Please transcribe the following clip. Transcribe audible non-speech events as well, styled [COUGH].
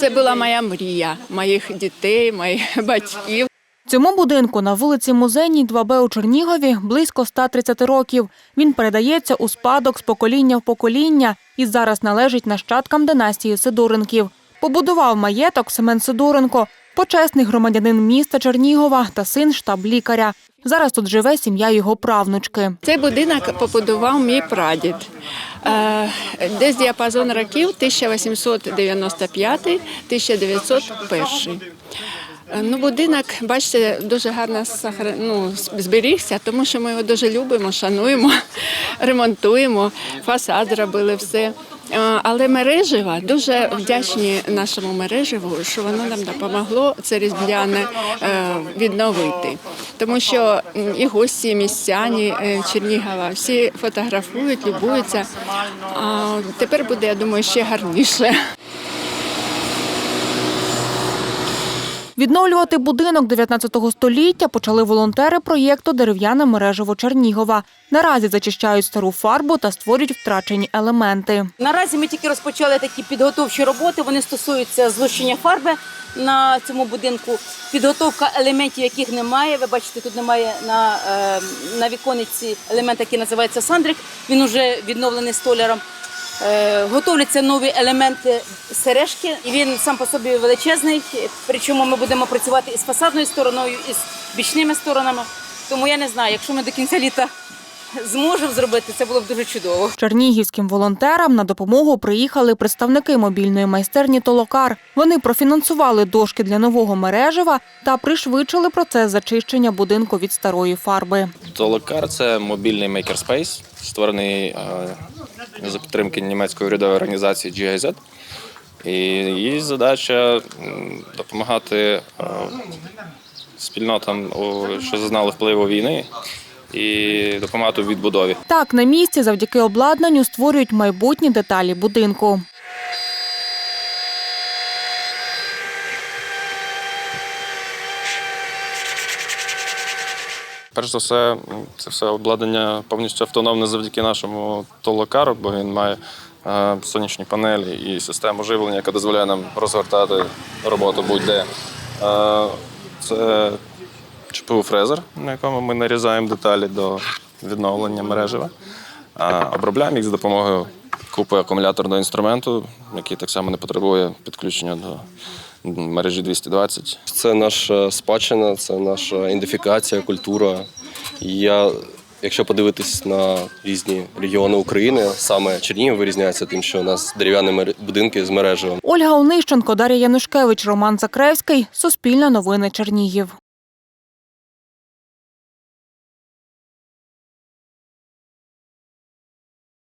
Це була моя мрія, моїх дітей, моїх батьків. Цьому будинку на вулиці Музейній 2Б у Чернігові близько 130 років. Він передається у спадок з покоління в покоління і зараз належить нащадкам династії Сидоренків. Побудував маєток Семен Сидоренко, почесний громадянин міста Чернігова та син штаб-лікаря. Зараз тут живе сім'я його правнучки. Цей будинок побудував мій прадід. Е, Десь діапазон років 1895-1901. Е, Ну, будинок, бачите, дуже гарно ну, зберігся, тому що ми його дуже любимо, шануємо, [LAUGHS] ремонтуємо, фасад зробили все. Але мережева дуже вдячні нашому мережеву, що воно нам допомогло це різдвяне е, відновити. Тому що і гості, і містяні е, Чернігова всі фотографують, любуються. А тепер буде, я думаю, ще гарніше. Відновлювати будинок 19 століття почали волонтери проєкту Дерев'яне мережево Чернігова. Наразі зачищають стару фарбу та створюють втрачені елементи. Наразі ми тільки розпочали такі підготовчі роботи. Вони стосуються злущення фарби на цьому будинку, підготовка елементів, яких немає. Ви бачите, тут немає на, е, на вікониці елемент, який називається сандрик. Він вже відновлений столяром. Е, Готовляться нові елементи сережки, і він сам по собі величезний. Причому ми будемо працювати із фасадною стороною, і з бічними сторонами. Тому я не знаю, якщо ми до кінця літа зможемо зробити, це було б дуже чудово. Чернігівським волонтерам на допомогу приїхали представники мобільної майстерні Толокар. Вони профінансували дошки для нового мережева та пришвидшили процес зачищення будинку від старої фарби. Толокар це мобільний мейкерспейс, створений е, за підтримки німецької урядової організації GIZ. І її задача допомагати е, спільнотам, що зазнали впливу війни, і допомагати у відбудові. Так, на місці завдяки обладнанню створюють майбутні деталі будинку. Перш за все, це все обладнання повністю автономне завдяки нашому толокару, бо він має е, сонячні панелі і систему живлення, яка дозволяє нам розгортати роботу будь-де. Е, Це ЧПУ фрезер, на якому ми нарізаємо деталі до відновлення мережева. Обробляємо їх за допомогою купи акумуляторного інструменту, який так само не потребує підключення до мережі 220. Це наша спадщина, це наша ідентифікація, культура. Я, якщо подивитись на різні регіони України, саме Чернігів вирізняється тим, що у нас дерев'яні будинки з мережею. Ольга Онищенко, Дар'я Янушкевич, Роман Закревський. Суспільне новини Чернігів.